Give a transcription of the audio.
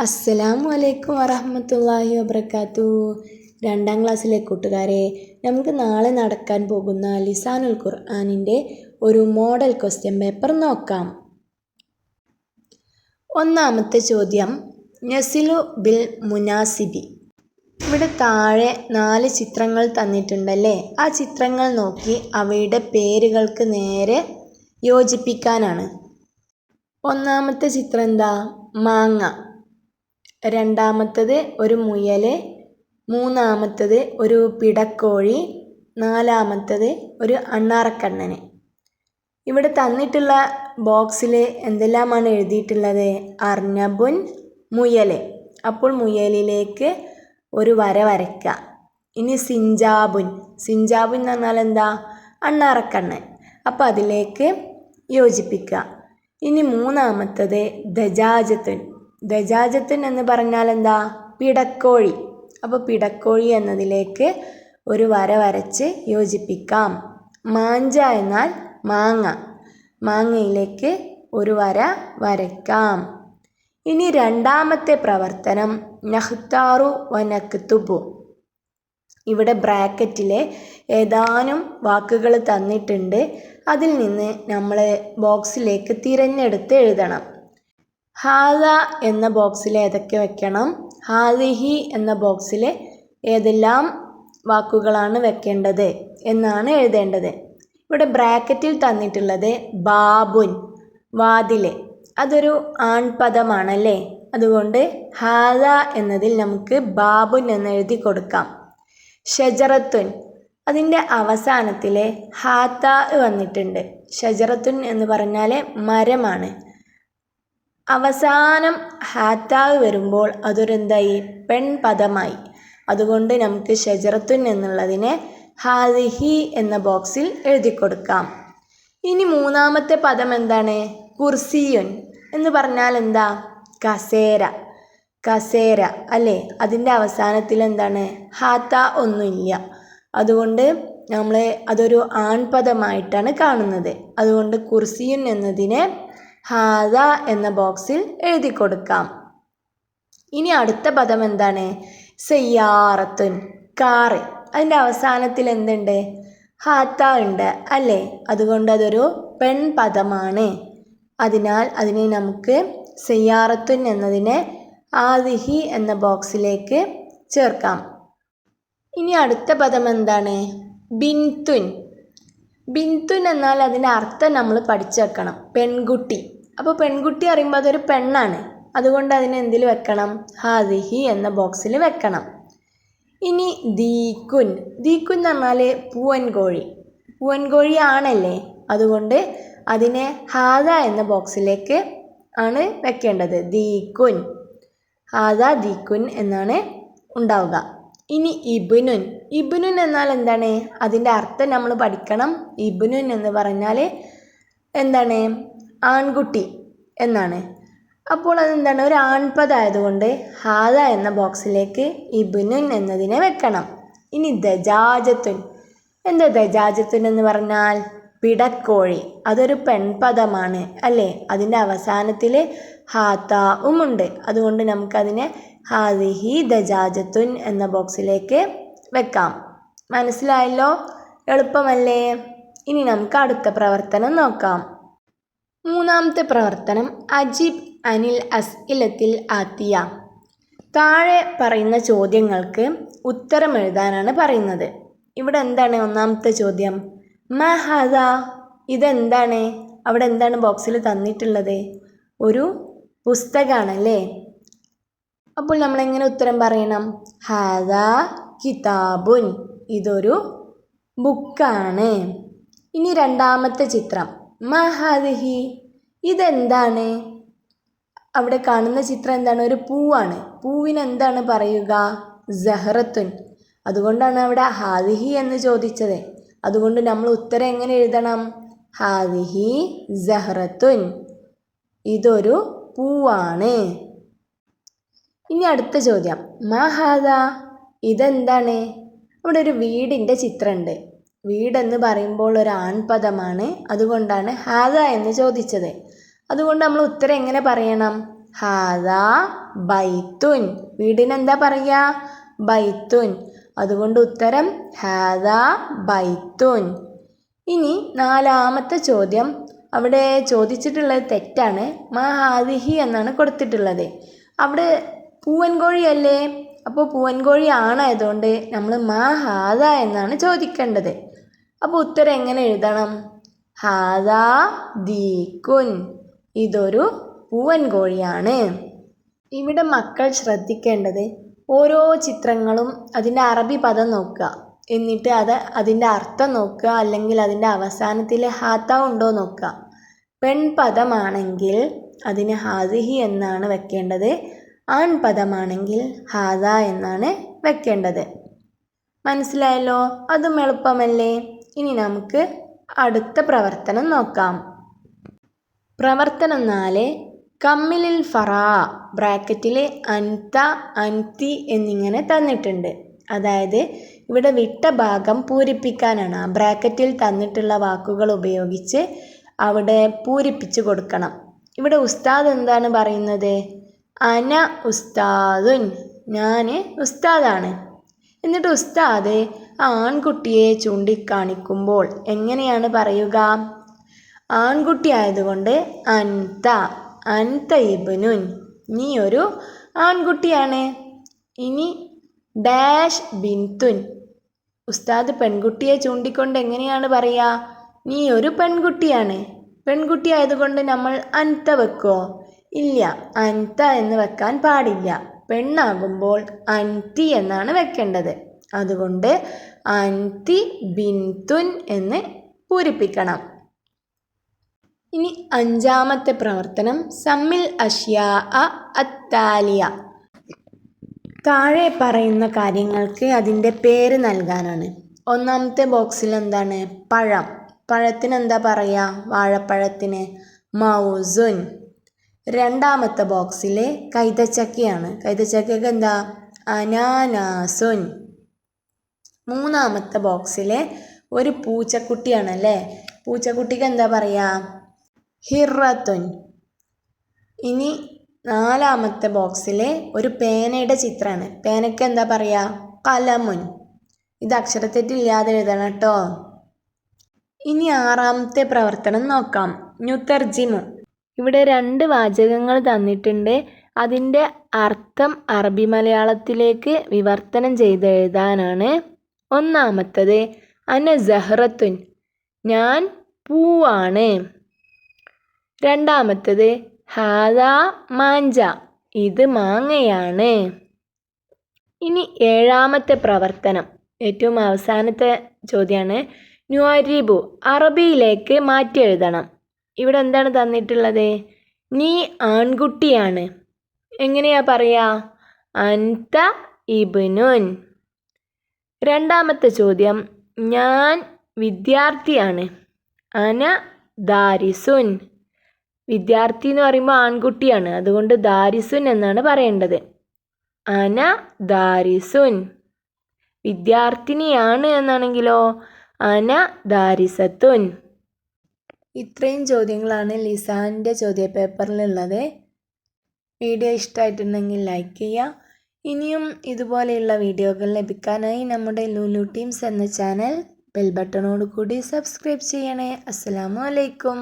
അസ്സലാമു അലൈക്കും വറഹ്മത്തുള്ളാഹി വബർക്കാത്തു രണ്ടാം ക്ലാസ്സിലെ കൂട്ടുകാരെ നമുക്ക് നാളെ നടക്കാൻ പോകുന്ന ലിസാനുൽ ഖുർആാനിന്റെ ഒരു മോഡൽ ക്വസ്റ്റ്യൻ പേപ്പർ നോക്കാം. ഒന്നാമത്തെ ചോദ്യം നസിലു ബിൽ മുനാസിബി. ഇവിടെ താഴെ നാല് ചിത്രങ്ങൾ തന്നിട്ടുണ്ടല്ലേ? ആ ചിത്രങ്ങൾ നോക്കി അവയുടെ പേരുകൾക്ക് നേരെ യോജിപ്പിക്കാനാണ്. ഒന്നാമത്തെ ചിത്രം എന്താ? മാങ്ങ. രണ്ടാമത്തത് ഒരു മുയൽ മൂന്നാമത്തത് ഒരു പിടക്കോഴി നാലാമത്തത് ഒരു അണ്ണാറക്കണ്ണന്. ഇവിടെ തന്നിട്ടുള്ള ബോക്സിൽ എന്തെല്ലാമാണ് എഴുതിയിട്ടുള്ളത്? അർണബുൻ മുയൽ. അപ്പോൾ മുയലിലേക്ക് ഒരു വര വരയ്ക്കുക. ഇനി സിഞ്ചാബുൻ. സിഞ്ചാബുൻ എന്ന് പറഞ്ഞാൽ എന്താ? അണ്ണാറക്കണ്ണൻ. അപ്പോൾ അതിലേക്ക് യോജിപ്പിക്കുക. ഇനി മൂന്നാമത്തത് ദജാജത്തുൻ. ദജാജത്തുൻ എന്ന് പറഞ്ഞാൽ എന്താ? പിടക്കോഴി. അപ്പോൾ പിടക്കോഴി എന്നതിലേക്ക് ഒരു വര വരച്ച് യോജിപ്പിക്കാം. മാഞ്ച എന്നാൽ മാങ്ങ. മാങ്ങയിലേക്ക് ഒരു വര വരയ്ക്കാം. ഇനി രണ്ടാമത്തെ പ്രവർത്തനം. നഹ്താറു വനക്തുബു. ഇവിടെ ബ്രാക്കറ്റിലെ ഏതാനും വാക്കുകൾ തന്നിട്ടുണ്ട്. അതിൽ നിന്ന് നമ്മൾ ബോക്സിലേക്ക് തിരഞ്ഞെടുത്ത് എഴുതണം. ഹാദ എന്ന ബോക്സിൽ ഏതൊക്കെ വെക്കണം? ഹാദിഹി എന്ന ബോക്സിൽ ഏതെല്ലാം വാക്കുകളാണ് വെക്കേണ്ടത് എന്നാണ് എഴുതേണ്ടത്. ഇവിടെ ബ്രാക്കറ്റിൽ തന്നിട്ടുള്ളത് ബാബുൻ വാതിൽ. അതൊരു ആൺപദമാണല്ലേ? അതുകൊണ്ട് ഹാദ എന്നതിൽ നമുക്ക് ബാബുൻ എന്ന് എഴുതി കൊടുക്കാം. ഷജറത്തുൻ. അതിന്റെ അവസാനത്തിലെ ഹാത്ത വന്നിട്ടുണ്ട്. ഷജറത്തുൻ എന്ന് പറഞ്ഞാൽ മരമാണ്. അവസാനം ഹാത്താവ് വരുമ്പോൾ അതൊരെന്തായി? പെൺപദമായി. അതുകൊണ്ട് നമുക്ക് ഷജറത്തുൻ എന്നുള്ളതിനെ ഹാദിഹി എന്ന ബോക്സിൽ എഴുതി കൊടുക്കാം ഇനി മൂന്നാമത്തെ പദം എന്താണ്? കുർസിയുൻ. എന്ന് പറഞ്ഞാൽ എന്താ? കസേര. കസേര അല്ലേ? അതിന്റെ അവസാനത്തിൽ എന്താണ്? ഹാത്ത ഒന്നുമില്ല അതുകൊണ്ട് നമ്മൾ അതൊരു ആൺപദമായിട്ടാണ് കാണുന്നത്. അതുകൊണ്ട് കുർസിയുൻ എന്നതിനെ ഹാദ എന്ന ബോക്സിൽ എഴുതി കൊടുക്കാം. ഇനി അടുത്ത പദം എന്താണ്? സയ്യാറത്തുൻ കാറ്. അതിന്റെ അവസാനത്തിൽ എന്തുണ്ട്? ഹാത്ത ഉണ്ട് അല്ലേ? അതുകൊണ്ട് അതൊരു പെൺപദമാണ്. അതിനാൽ അതിനെ നമുക്ക് സയ്യാറത്തുൻ എന്നതിനെ ആദിഹി എന്ന ബോക്സിലേക്ക് ചേർക്കാം. ഇനി അടുത്ത പദം എന്താണ്? ബിൻതുൻ. ബിൻതുൻ എന്നാൽ അതിന്റെ അർത്ഥം നമ്മൾ പഠിച്ചു വെക്കണം പെൺകുട്ടി. അപ്പോൾ പെൺകുട്ടി അറിയുമ്പോൾ അതൊരു പെണ്ണാണ്. അതുകൊണ്ട് അതിനെ എന്തിൽ വെക്കണം? ഹാദിഹി എന്ന ബോക്സിൽ വെക്കണം. ഇനി ദീക്കുൻ. ദീക്കുൻ എന്ന് പറഞ്ഞാൽ പൂവൻ കോഴി പൂവൻ കോഴി ആണല്ലേ? അതുകൊണ്ട് അതിനെ ഹാദ എന്ന ബോക്സിലേക്ക് ആണ് വെക്കേണ്ടത്. ദീക്കുൻ. ഹാദ ദീക്കുൻ എന്നാണ് ഉണ്ടാവുക. ഇനി ഇബുനുൻ. ഇബുനുൻ എന്നാൽ എന്താണ്? അതിന്റെ അർത്ഥം നമ്മൾ പഠിക്കണം. ഇബുനുൻ എന്ന് പറഞ്ഞാൽ എന്താണ്? ആൺകുട്ടി എന്നാണ്. അപ്പോൾ അതെന്താണ്? ഒരു ആൺപദമായതുകൊണ്ട് ഹാദ എന്ന ബോക്സിലേക്ക് ഇബുനുൻ എന്നതിനെ വെക്കണം. ഇനി ദജാജത്തുൻ. എന്താ ദജാജത്തുൻ എന്ന് പറഞ്ഞാൽ? പിടക്കോഴി. അതൊരു പെൺപദമാണ് അല്ലേ? അതിന്റെ അവസാനത്തിൽ ഹാത്താവും ഉണ്ട്. അതുകൊണ്ട് നമുക്കതിനെ ഹാദിഹി ദജാജത്തുൻ എന്ന ബോക്സിലേക്ക് വെക്കാം. മനസ്സിലായല്ലോ? എളുപ്പമല്ലേ? ഇനി നമുക്ക് അടുത്ത പ്രവർത്തനം നോക്കാം. മൂന്നാമത്തെ പ്രവർത്തനം അജിബ് അനിൽ അസ് ഇലത്തിൽ ആത്തിയ. താഴെ പറയുന്ന ചോദ്യങ്ങൾക്ക് ഉത്തരം എഴുതാനാണ് പറയുന്നത്. ഇവിടെ എന്താണ് ഒന്നാമത്തെ ചോദ്യം? മഹദ ഇതെന്താണ്? അവിടെ എന്താണ് ബോക്സിൽ തന്നിട്ടുള്ളത്? ഒരു പുസ്തകമാണല്ലേ അപ്പോൾ നമ്മൾ എങ്ങനെ ഉത്തരം പറയണം? ഹാദ കിതാബുൻ. ഇതൊരു ബുക്കാണ്. ഇനി രണ്ടാമത്തെ ചിത്രം. മഹാദിഹി ഇതെന്താണ്? അവിടെ കാണുന്ന ചിത്രം എന്താണ്? ഒരു പൂവാണ്. പൂവിന് എന്താണ് പറയുക? ജഹ്റത്തുൻ അതുകൊണ്ടാണ് അവിടെ ഹാദിഹി എന്ന് ചോദിച്ചത്. അതുകൊണ്ട് നമ്മൾ ഉത്തരം എങ്ങനെ എഴുതണം? ഹാദിഹി ജഹ്റത്തുൻ ഇതൊരു പൂവാണ്. ഇനി അടുത്ത ചോദ്യം. മഹാദ ഇതെന്താണ്? അവിടെ ഒരു വീടിന്റെ ചിത്രമുണ്ട് വീടെന്ന് പറയുമ്പോൾ ഒരു ആൺപദമാണ്. അതുകൊണ്ടാണ് ഹാദ എന്ന് ചോദിച്ചത്. അതുകൊണ്ട് നമ്മൾ ഉത്തരം എങ്ങനെ പറയണം? ഹാദ ബൈത്തുൻ. വീടിനെന്താ പറയുക ബൈത്തുൻ. അതുകൊണ്ട് ഉത്തരം ഹാദ ബൈത്തുൻ. ഇനി നാലാമത്തെ ചോദ്യം. അവിടെ ചോദിച്ചിട്ടുള്ളത് തെറ്റാണ്. മഹാദിഹി ഹാദിഹി എന്നാണ് കൊടുത്തിട്ടുള്ളത്. അവിടെ പൂവൻ കോഴിയല്ലേ അപ്പോൾ പൂവൻ കോഴി ആണായതുകൊണ്ട് നമ്മൾ മാ ഹാദ എന്നാണ് ചോദിക്കേണ്ടത്. അപ്പോൾ ഉത്തരം എങ്ങനെ എഴുതണം? ഹാദാ ദീകുൻ. ഇതൊരു പൂവൻ കോഴിയാണ് ഇവിടെ മക്കൾ ശ്രദ്ധിക്കേണ്ടത് ഓരോ ചിത്രങ്ങളും അതിന്റെ അറബി പദം നോക്കുക. എന്നിട്ട് അത് അതിന്റെ അർത്ഥം നോക്കുക അല്ലെങ്കിൽ അതിന്റെ അവസാനത്തിൽ ഹാത്ത ഉണ്ടോ നോക്കുക. പെൺപദമാണെങ്കിൽ അതിന് ഹാദിഹി എന്നാണ് വെക്കേണ്ടത്. ആൺപദമാണെങ്കിൽ ഹാദ എന്നാണ് വെക്കേണ്ടത്. മനസ്സിലായല്ലോ? അതും എളുപ്പമല്ലേ? ഇനി നമുക്ക് അടുത്ത പ്രവർത്തനം നോക്കാം. പ്രവർത്തനം നാല് കമ്മിലിൽ ഫറാ ബ്രാക്കറ്റിലെ അൻത അൻതി എന്നിങ്ങനെ തന്നിട്ടുണ്ട്. അതായത് ഇവിടെ വിട്ട ഭാഗം പൂരിപ്പിക്കാനാണ്. ആ ബ്രാക്കറ്റിൽ തന്നിട്ടുള്ള വാക്കുകൾ ഉപയോഗിച്ച് അവിടെ പൂരിപ്പിച്ചു കൊടുക്കണം. ഇവിടെ ഉസ്താദ് എന്താണ് പറയുന്നത്? അന ഉസ്താദുൻ. ഞാൻ ഉസ്താദാണ്. എന്നിട്ട് ഉസ്താദ് ആ ആൺകുട്ടിയെ ചൂണ്ടിക്കാണിക്കുമ്പോൾ എങ്ങനെയാണ് പറയുക? ആൺകുട്ടി ആയതുകൊണ്ട് അൻത അൻത ഇബനുൻ. നീ ഒരു ആൺകുട്ടിയാണ്. ഇനി ഡാഷ് ബിന്തുൻ ഉസ്താദ് പെൺകുട്ടിയെ ചൂണ്ടിക്കൊണ്ട് എങ്ങനെയാണ് പറയുക? നീ ഒരു പെൺകുട്ടിയാണ്. പെൺകുട്ടി ആയതുകൊണ്ട് നമ്മൾ അൻത വെക്കുമോ ഇല്ല അൻത എന്ന് വെക്കാൻ പാടില്ല. പെണ്ണാകുമ്പോൾ അൻതി എന്നാണ് വെക്കേണ്ടത്. അതുകൊണ്ട് അൻതി ബിന്തുൻ എന്ന് പൂരിപ്പിക്കണം. ഇനി അഞ്ചാമത്തെ പ്രവർത്തനം സമ്മിൽ അഷ്യാ അത്താലിയ. താഴെ പറയുന്ന കാര്യങ്ങൾക്ക് അതിന്റെ പേര് നൽകാനാണ്. ഒന്നാമത്തെ ബോക്സിൽ എന്താണ്? പഴം. പഴത്തിന് എന്താ പറയുക? വാഴപ്പഴത്തിന് മൗസുൻ. രണ്ടാമത്തെ ബോക്സിലെ കൈതച്ചക്കയാണ്. കൈതച്ചക്കയ്ക്ക് എന്താ? അനാനാസുൻ. മൂന്നാമത്തെ ബോക്സിലെ ഒരു പൂച്ചക്കുട്ടിയാണ് അല്ലേ? പൂച്ചക്കുട്ടിക്ക് എന്താ പറയുക ഹിറത്തുൻ. ഇനി നാലാമത്തെ ബോക്സിലെ ഒരു പേനയുടെ ചിത്രമാണ്. പേനയ്ക്ക് എന്താ പറയുക കലമുൻ. ഇത് അക്ഷരത്തെറ്റില്ലാതെ എഴുതണം കേട്ടോ. ഇനി ആറാമത്തെ പ്രവർത്തനം നോക്കാം. ന്യൂത്തർജിമു ഇവിടെ രണ്ട് വാചകങ്ങൾ തന്നിട്ടുണ്ട്. അതിന്റെ അർത്ഥം അറബി മലയാളത്തിലേക്ക് വിവർത്തനം ചെയ്ത് എഴുതാനാണ്. ഒന്നാമത്തത് അന സഹ്റത്തുൻ ഞാൻ പൂവാണ് രണ്ടാമത്തത് ഹാദ മാഞ്ച ഇത് മാങ്ങയാണ് ഇനി ഏഴാമത്തെ പ്രവർത്തനം ഏറ്റവും അവസാനത്തെ ചോദ്യമാണ്. ന്യൂരിബു അറബിയിലേക്ക് മാറ്റി എഴുതണം ഇവിടെ എന്താണ് തന്നിട്ടുള്ളത്? നീ ആൺകുട്ടിയാണ്. എങ്ങനെയാ പറയാ? അൻത ഇബ്നുൻ. രണ്ടാമത്തെ ചോദ്യം. ഞാൻ വിദ്യാർത്ഥിയാണ്. അന ദാരിസുൻ. വിദ്യാർത്ഥി എന്ന് പറയുമ്പോൾ ആൺകുട്ടിയാണ്. അതുകൊണ്ട് ദാരിസുൻ എന്നാണ് പറയേണ്ടത്. അന ദാരിസുൻ. വിദ്യാർത്ഥിനിയാണ് എന്നാണെങ്കിലോ? അന ദാരിസത്തുൻ. ഇത്രയും ചോദ്യങ്ങളാണ് ലിസാന്റെ ചോദ്യ പേപ്പറിലുള്ളത്. വീഡിയോ ഇഷ്ടമായിട്ടുണ്ടെങ്കിൽ ലൈക്ക് ചെയ്യുക. ഇനിയും ഇതുപോലെയുള്ള വീഡിയോകൾ ലഭിക്കാനായി നമ്മുടെ ലുലു ടീംസ് എന്ന ചാനൽ ബെൽ ബട്ടണോട് കൂടി സബ്സ്ക്രൈബ് ചെയ്യണേ. അസ്സലാമു അലൈക്കും.